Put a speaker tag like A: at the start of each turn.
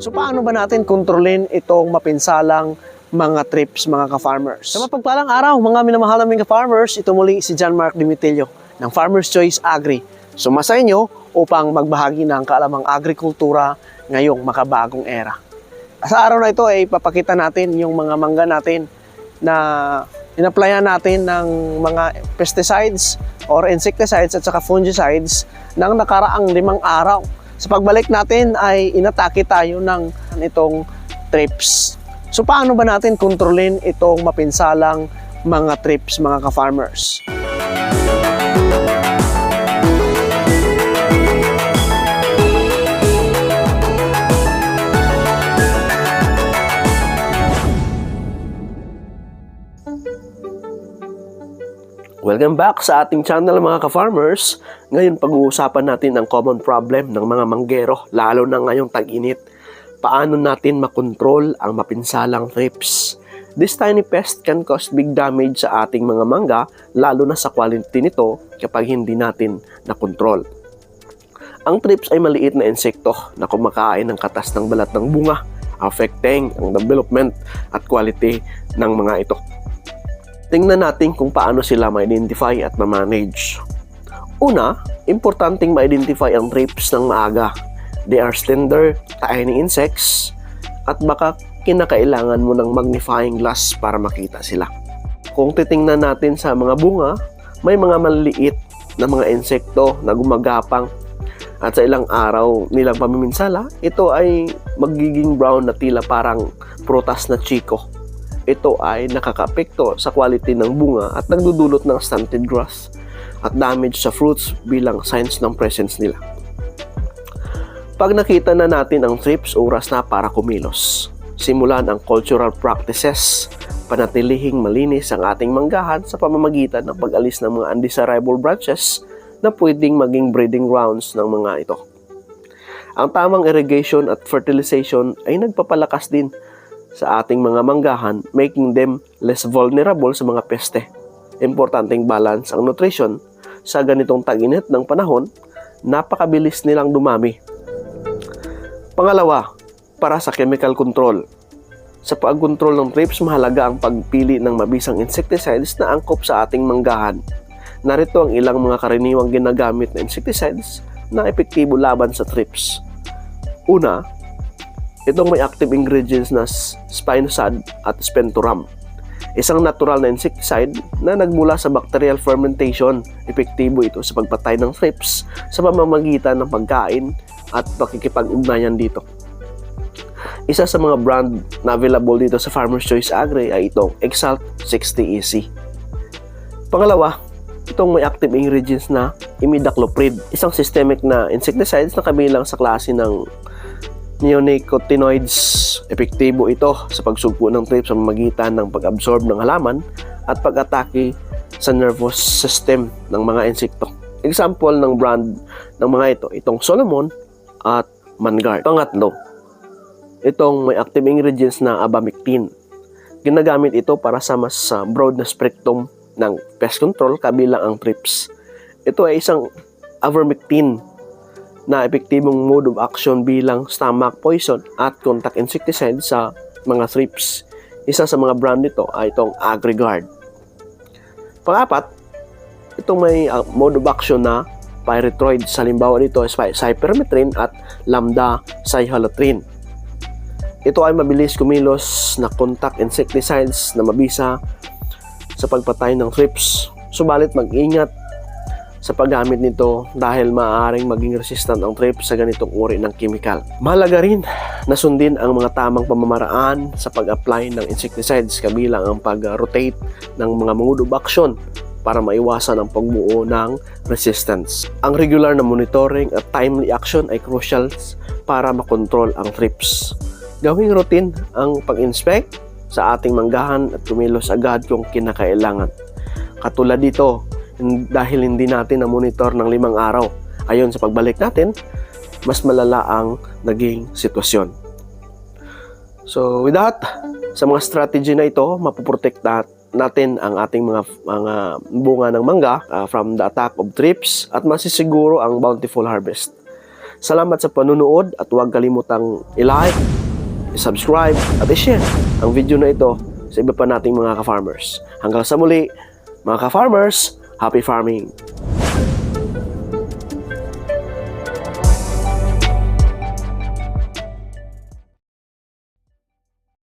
A: So paano ba natin kontrolin itong mapinsalang mga trips mga ka-farmers? Sa mapagpalang araw, mga minamahal naming ka-farmers, ito muli si John Mark Dimitilio ng Farmers Choice Agri. Sumasa inyo upang magbahagi ng kaalamang agrikultura ngayong makabagong era. Sa araw na ito ay papakita natin yung mga mangga natin na inaplayan natin ng mga pesticides or insecticides at saka fungicides ng nakaraang limang araw. Sa pagbalik natin ay inatake tayo ng itong trips. So paano ba natin kontrolin itong mapinsalang mga trips mga ka-farmers? Welcome back sa ating channel mga ka-farmers. Ngayon pag-uusapan natin ang common problem ng mga manggero, lalo na ngayong tag-init. Paano natin makontrol ang mapinsalang thrips? This tiny pest can cause big damage sa ating mga mangga, lalo na sa quality nito kapag hindi natin nakontrol. Ang thrips ay maliit na insekto na kumakain ng katas ng balat ng bunga, affecting ang development at quality ng mga ito. Tingnan natin kung paano sila ma-identify at ma-manage. Una, importanteng ma-identify ang thrips ng maaga. They are slender, tiny insects, at baka kinakailangan mo ng magnifying glass para makita sila. Kung titingnan natin sa mga bunga, may mga maliliit na mga insekto na gumagapang at sa ilang araw nilang pamiminsala, ito ay magiging brown na tila parang prutas na chiko ito ay nakakapekto sa quality ng bunga at nagdudulot ng stunted grass at damage sa fruits bilang signs ng presence nila. Pag nakita na natin ang thrips, oras na para kumilos. Simulan ang cultural practices, panatilihing malinis ang ating manggahan sa pamamagitan ng pag-alis ng mga undesirable branches na pwedeng maging breeding grounds ng mga ito. Ang tamang irrigation at fertilization ay nagpapalakas din sa ating mga manggahan, making them less vulnerable sa mga peste. Importanteng balance ang nutrition sa ganitong tag-init ng panahon, napakabilis nilang dumami. Pangalawa, para sa chemical control. Sa pag-control ng thrips, mahalaga ang pagpili ng mabisang insecticides na angkop sa ating manggahan. Narito ang ilang mga karaniwang ginagamit na insecticides na epektibo laban sa thrips. Una, Itong may active ingredients na spinosad at spentoram. Isang natural na insecticide na nagmula sa bacterial fermentation. Epektibo ito sa pagpatay ng thrips sa pamamagitan ng pagkain at pakikipag-ugnayan dito. Isa sa mga brand na available dito sa Farmer's Choice Agri ay itong Exalt 60EC. Pangalawa, itong may active ingredients na imidacloprid, isang systemic na insecticides na kabilang sa klase ng neonicotinoids. Epektibo ito sa pagsugpo ng thrips sa magitan ng pag-absorb ng halaman at pag-atake sa nervous system ng mga insekto. Example ng brand ng mga ito, itong Solomon at Mangard. Pangatlo, itong may active ingredients na abamectin. Ginagamit ito para sa mas uh, broad na spectrum ng pest control kabilang ang thrips. Ito ay isang avermectin na epektibong mode of action bilang stomach poison at contact insecticide sa mga thrips. Isa sa mga brand nito ay itong AgriGuard. Pangapat, itong may uh, mode of action na pyrethroid. Sa halimbawa nito is cypermethrin at lambda cyhalothrin. Ito ay mabilis kumilos na contact insecticides na mabisa sa pagpatay ng thrips. Subalit mag-ingat sa paggamit nito dahil maaaring maging resistant ang thrips sa ganitong uri ng chemical. Mahalaga rin na sundin ang mga tamang pamamaraan sa pag-apply ng insecticides kabilang ang pag-rotate ng mga mode of action para maiwasan ang pagbuo ng resistance. Ang regular na monitoring at timely action ay crucial para makontrol ang thrips. Gawing routine ang pag-inspect sa ating manggahan at kumilos agad kung kinakailangan. Katulad dito, dahil hindi natin na-monitor ng limang araw. Ayon sa pagbalik natin, mas malala ang naging sitwasyon. So with that, sa mga strategy na ito, mapoprotect natin ang ating mga mga bunga ng mangga ah, from the attack of thrips at masisiguro ang bountiful harvest. Salamat sa panunood at huwag kalimutang i-like, i-subscribe at i-share ang video na ito sa iba pa nating mga ka-farmers. Hanggang sa muli, mga ka-farmers, happy farming!